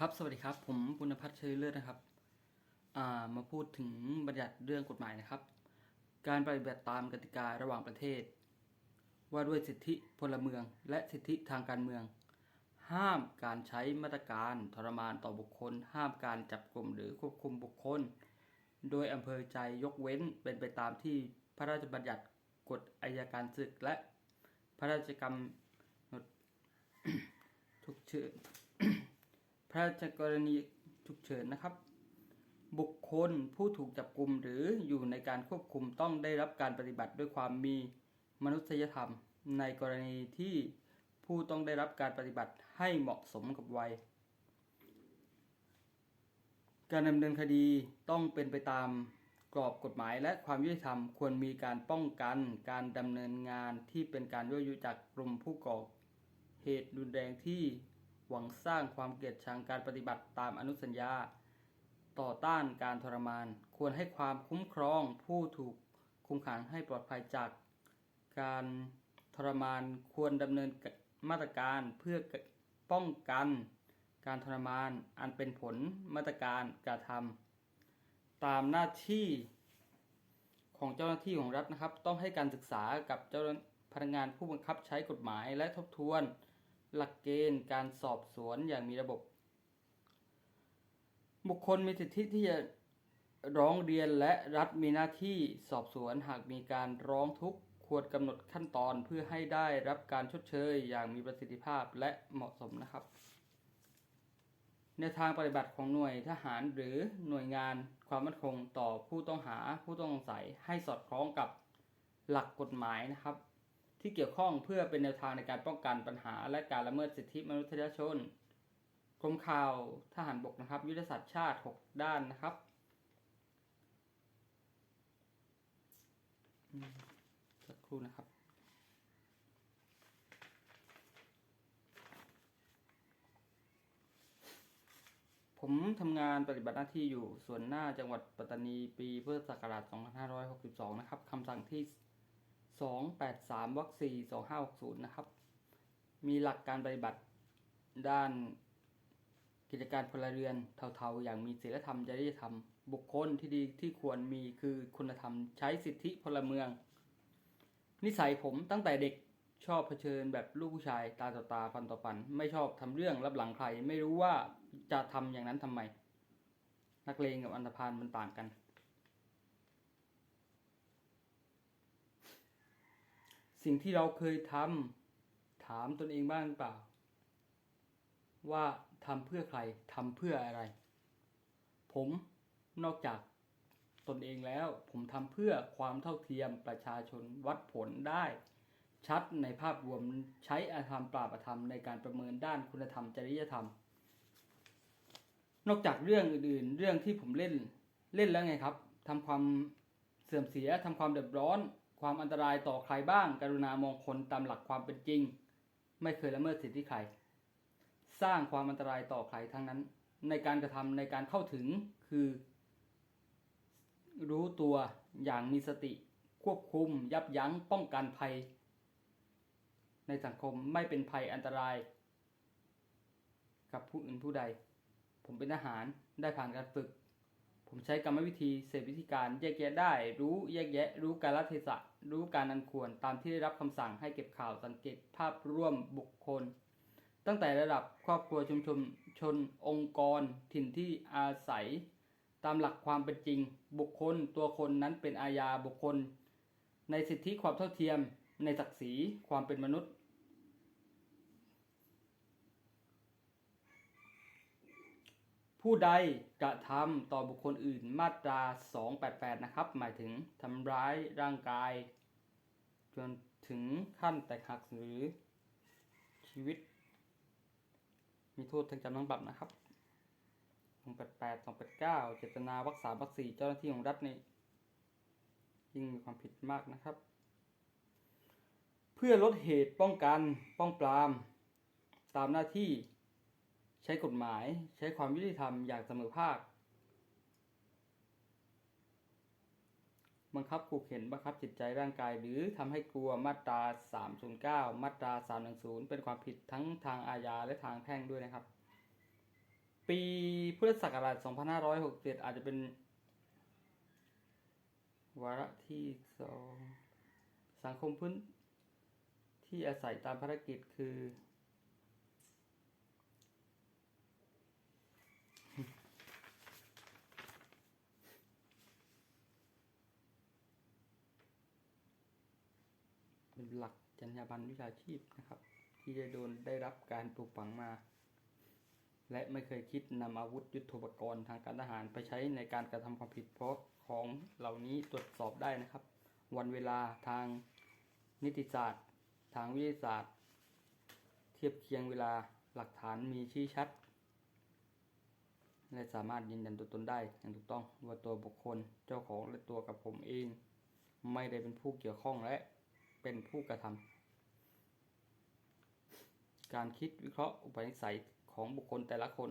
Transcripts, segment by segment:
ครับ สวัสดีครับ ผมปุณพัฒน์เชยเลิศนะครับ มาพูดถึงบัญญัติเรื่องกฎหมายนะครับ การปฏิบัติตามกติการะหว่างประเทศ ว่าด้วยสิทธิพลเมือง และสิทธิทางการเมือง ห้ามการใช้มาตรการทรมานต่อบุคคล ห้ามการจับกลุ่มหรือควบคุมบุคคล โดยอำเภอใจยกเว้นเป็นไปตามที่พระราชบัญญัติกฎอัยการศึกและพระราชกำหนดทุกเชิญ พระราชกรณีฉุกเฉินนะครับ บุคคลผู้ถูกจับกลุ่มหรืออยู่ในการควบคุมต้องได้รับการปฏิบัติด้วยความมีมนุษยธรรม ในกรณีที่ผู้ต้องได้รับการปฏิบัติให้เหมาะสมกับวัย การดำเนินคดีต้องเป็นไปตามกรอบกฎหมายและความยุติธรรมควรมีการป้องกันการดำเนินงานที่เป็นการยั่วยุจากกลุ่มผู้ก่อเหตุรุนแรงที่ วังสร้างความเกลียดชังการปฏิบัติตามอนุสัญญา ต่อต้านการทรมาน ควรให้ความคุ้มครองผู้ถูกคุมขังให้ปลอดภัยจาก การทรมานควรดำเนินมาตรการเพื่อป้องกันการทรมานอันเป็นผลมาตรการกระทำตามหน้าที่ของเจ้าหน้าที่ของรัฐนะครับ ต้องให้การศึกษากับเจ้าพนักงานผู้บังคับใช้กฎหมายและทบทวน หลักเกณฑ์การสอบสวนอย่างมีระบบ บุคคลมีสิทธิที่จะร้องเรียนและรัฐมีหน้าที่สอบสวนหากมีการร้องทุกข์ควรกำหนดขั้นตอนเพื่อให้ได้รับการชดเชยอย่างมีประสิทธิภาพและเหมาะสมนะครับในทางปฏิบัติของหน่วยทหารหรือหน่วยงานความมั่นคงต่อผู้ต้องหาผู้ต้องสงสัยให้สอดคล้องกับหลักกฎหมายนะครับ ที่เกี่ยวข้องเพื่อเป็นแนวทางในการป้องกันปัญหา และการละเมิดสิทธิมนุษยชนกรมข่าวทหารบกนะครับ ยุทธศาสตร์ชาติ 6 ด้านนะครับ สักครู่นะครับผมทำงานปฏิบัติหน้าที่อยู่ส่วนหน้าจังหวัดปัตตานีปีพุทธศักราช 2562 นะครับคำสั่งที่ 283วรรค4 2560 นะครับ มีหลักการปฏิบัติด้านกิจการพลเรือนเทาๆ อย่างมีศีลธรรมจริยธรรม บุคคลที่ดีที่ควรมีคือคุณธรรมใช้สิทธิพลเมือง นิสัยผมตั้งแต่เด็กชอบเผชิญแบบลูกผู้ชายตาต่อตาฟันต่อฟัน ไม่ชอบทำเรื่องรับหลังใคร ไม่รู้ว่าจะทำอย่างนั้นทำไม นักเลงกับอันธพาลมันต่างกัน สิ่งที่เราเคยทำถามตนเองบ้างหรือเปล่า ว่าทำเพื่อใครทำเพื่ออะไร ผมนอกจากตนเองแล้ว ผมทำเพื่อความเท่าเทียมประชาชนวัดผลได้ ชัดในภาพรวมใช้อาธรรมปราบอาธรรมในการประเมินด้านคุณธรรมจริยธรรม นอกจากเรื่องอื่นๆ เรื่องที่ผมเล่นเล่นแล้วไงครับทำความเสื่อมเสียทำความเดือดร้อน ความอันตรายต่อใครบ้าง กรุณามองคนตามหลักความเป็นจริง ไม่เคยละเมิดสิทธิใคร สร้างความอันตรายต่อใครทั้งนั้น ในการกระทำในการเข้าถึงคือ รู้ตัวอย่างมีสติ ควบคุม ยับยั้งป้องกันภัย ในสังคมไม่เป็นภัยอันตราย กับผู้อื่นผู้ใด ผมเป็นทหารได้ผ่านการฝึกผมใช้กรรมวิธีเสพวิธีการแยกแยะได้ รู้แยกแยะ รู้การลเทศะ รู้การอันควรตามที่ได้รับคำสั่งให้เก็บข่าวสังเกตภาพร่วมบุคคล ตั้งแต่ระดับครอบครัวชุมชนชนองค์กรถิ่นที่อาศัย ตามหลักความเป็นจริง บุคคลตัวคนนั้นเป็นอาญาบุคคล ในสิทธิความเท่าเทียม ในศักดิ์ศรีความเป็นมนุษย์ ผู้ใดกระทำต่อบุคคลอื่นมาตรา 288 นะครับ หมายถึงทำร้ายร่างกาย จนถึงขั้นแตกหักหรือชีวิต มีโทษทั้งจำทั้งปรับนะครับ 288 289 เจตนาวักษาวักสี่เจ้าหน้าที่ของรัฐนี่ยิ่งมีความผิดมากนะครับ เพื่อลดเหตุป้องกันป้องปราม ตามหน้าที่ ใช้กฎหมาย ใช้ความยุติธรรมอย่างเสมอภาค บังคับขู่เข็นบังคับจิตใจร่างกาย หรือทำให้กลัวมาตรา 309 มาตรา 310 เป็นความผิดทั้งทางอาญาและทางแพ่งด้วยนะครับ ปีพุทธศักราช 2567 อาจจะเป็นวาระที่สองสังคมพื้นที่อาศัยตามภารกิจคือ หลักจรรยาบรรณวิชาชีพนะครับ ที่ได้โดนได้รับการปลูกฝังมา และไม่เคยคิดนำอาวุธยุทโธปกรณ์ทางการทหารไปใช้ในการกระทำความผิดเพราะของเหล่านี้ตรวจสอบได้นะครับ วันเวลาทางนิติศาสตร์ ทางวิทยาศาสตร์ เทียบเคียงเวลาหลักฐานมีชี้ชัด และสามารถยืนยันตัวตนได้อย่างถูกต้องว่าตัวบุคคลเจ้าของและตัวกับผมเอง ไม่ได้เป็นผู้เกี่ยวข้องและ เป็นผู้กระทำการคิดวิเคราะห์อุปนิสัยของบุคคลแต่ละคน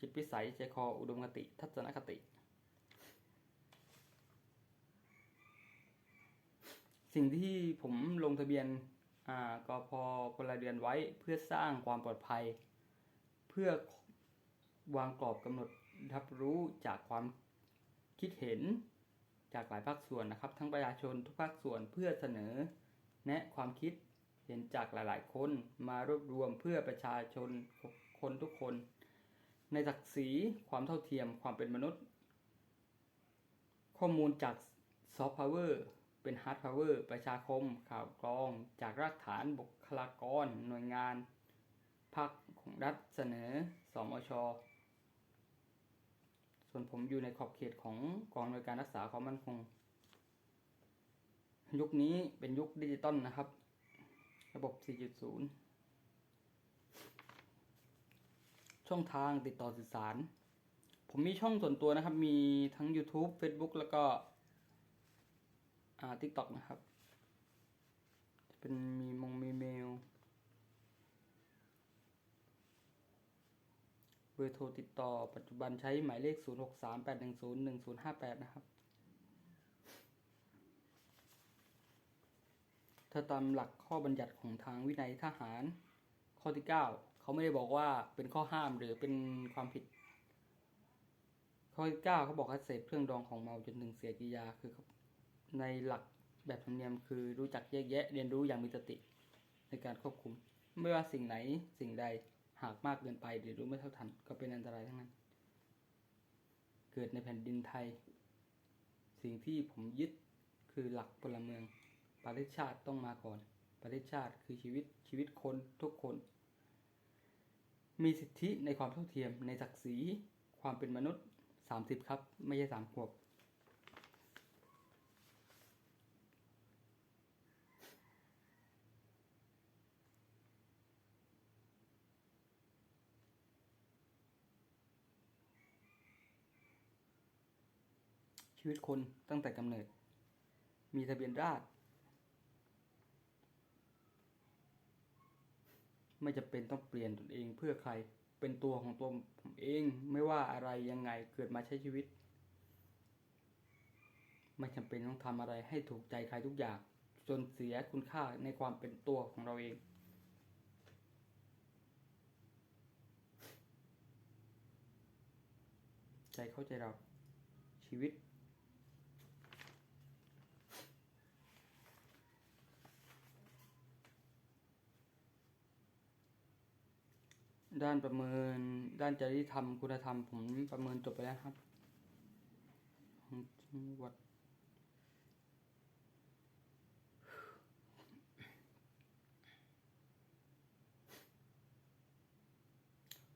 จิตวิสัยใจคออุดมคติ ทัศนคติ สิ่งที่ผมลงทะเบียนอ่ากพพลเรือนไว้เพื่อสร้างความปลอดภัย เพื่อวางกรอบกำหนดรับรู้จากความคิดเห็น จากหลายภาคส่วนนะครับ ทั้งประชาชนทุกภาคส่วนเพื่อเสนอ แนะความคิดเห็นจากหลาย ๆ คนมารวบรวมเพื่อประชาชนคนทุกคน ในศักดิ์ศรีความเท่าเทียมความเป็นมนุษย์ ข้อมูลจากซอฟต์พาวเวอร์เป็นฮาร์ดพาวเวอร์ประชาคม ข่าวกรอง จากรากฐานบุคลากร หน่วยงานภาคของรัฐเสนอ สมช ส่วนผมอยู่ในขอบเขตของกองหน่วยการรักษาความมั่นคง ยุคนี้เป็นยุคดิจิตอลนะครับ ระบบ 4.0 ช่องทางติดต่อสื่อสาร ผมมีช่องส่วนตัวนะครับ มีทั้ง YouTube Facebook แล้วก็อ่า TikTok นะครับ จะเป็นมีมงมีเมล เบ อร์โทรติดต่อ ปัจจุบันใช้หมายเลข 0638101058 นะครับ ถ้าตามหลักข้อบัญญัติของทางวินัยทหาร ข้อที่ 9 เขาไม่ได้บอกว่าเป็นข้อห้ามหรือเป็นความผิด ข้อที่ 9 เขาบอกให้เสพเครื่องดองของเมาจนถึงเสียกิยาคือในหลักแบบธรรมเนียมคือรู้จักแยกแยะเรียนรู้อย่างมีสติในการควบคุม ไม่ว่าสิ่งไหนสิ่งใด หากมากเกินไปหรือรู้ไม่เท่าทัน ก็เป็นอันตรายทั้งนั้น เกิดในแผ่นดินไทย สิ่งที่ผมยึดคือหลักพลเมือง ประเทศชาติต้องมาก่อน ประเทศชาติคือชีวิตชีวิตคนทุกคน มีสิทธิในความเท่าเทียมในศักดิ์ศรีความเป็นมนุษย์ 30 ครับ ไม่ใช่สามขวบ ชีวิตคนตั้งแต่กำเนิด มีทะเบียนราษฎร์ไม่จำเป็นต้องเปลี่ยนตนเองเพื่อใครเป็นตัวของตัวผมเองไม่ว่าอะไรยังไงเกิดมาใช้ชีวิต ไม่จำเป็นต้องทำอะไรให้ถูกใจใครทุกอย่าง จนเสียคุณค่าในความเป็นตัวของเราเองใจเข้าใจเราชีวิต ด้านประเมิน ด้านจริยธรรมคุณธรรม ผมประเมินจบไปแล้วครับของจังหวัด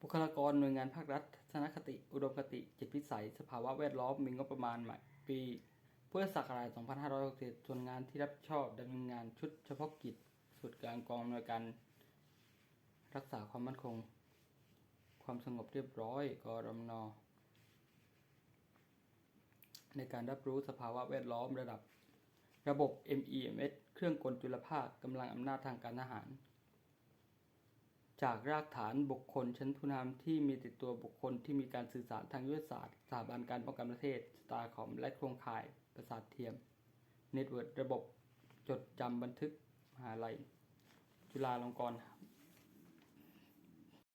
บุคลากรหน่วยงานภาครัฐทนคติ อุดมคติ จิตวิสัย สภาวะแวดล้อม มีงบประมาณใหม่ ปีพุทธศักราช2567ส่วนงานที่รับชอบดำเนินงานชุดเฉพาะกิจส่วนกลางกองอำนวยการรักษาความมั่นคง ความสงบเรียบร้อยกรมนในการรับรู้สภาวะแวดล้อมระดับ ระบบ MEMS เครื่องกลจุลภาคกำลังอำนาจทางการทหาร จากรากฐานบุคคลชั้นผู้นำที่มีติดตัวบุคคลที่มีการสื่อสารทางยุทธศาสตร์สถาบันการป้องกันประเทศสตาร์คอมและโครงข่ายประสาทเทียมเน็ตเวิร์ดระบบจดจำบันทึกมหาลัย จุฬาลงกรณ์